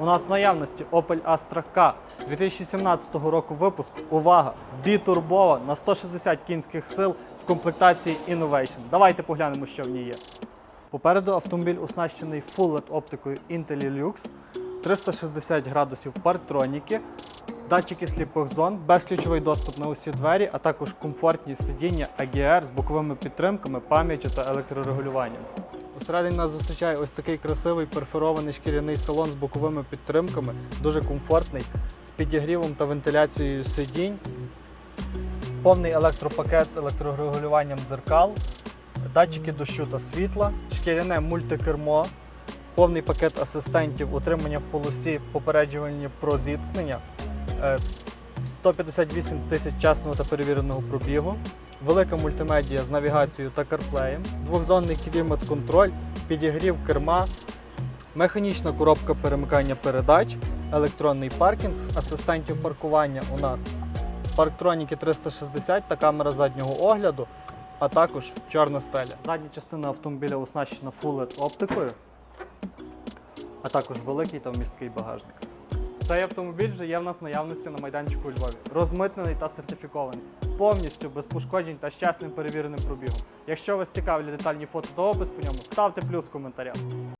У нас в наявності Opel Astra K 2017 року випуску. Увага! Бітурбова на 160 кінських сил в комплектації Innovation. Давайте поглянемо, що в ній є. Попереду автомобіль оснащений Full LED оптикою IntelliLux, 360 градусів партроніки, датчики сліпих зон, безключовий доступ на усі двері, а також комфортні сидіння AGR з боковими підтримками, пам'яттю та електрорегулюванням. Усередині нас зустрічає ось такий красивий перфорований шкіряний салон з боковими підтримками, дуже комфортний, з підігрівом та вентиляцією сидінь, повний електропакет з електрорегулюванням дзеркал, датчики дощу та світла, шкіряне мультикермо, повний пакет асистентів, утримання в полосі, попереджування про зіткнення, е, 158 тисяч чесного та перевіреного пробігу, велика мультимедія з навігацією та карплеєм, двохзонний клімат-контроль, підігрів керма, механічна коробка перемикання передач, електронний паркінг з асистентів паркування у нас, парктроніки 360 та камера заднього огляду, а також чорна стеля. Задня частина автомобіля оснащена Full LED оптикою, а також великий та вмісткий багажник. Цей автомобіль вже є в нас наявності на майданчику у Львові. Розмитнений та сертифікований. Повністю без пошкоджень та з чесним перевіреним пробігом. Якщо вас цікавлять детальні фото та опис по ньому, ставте плюс в коментарях.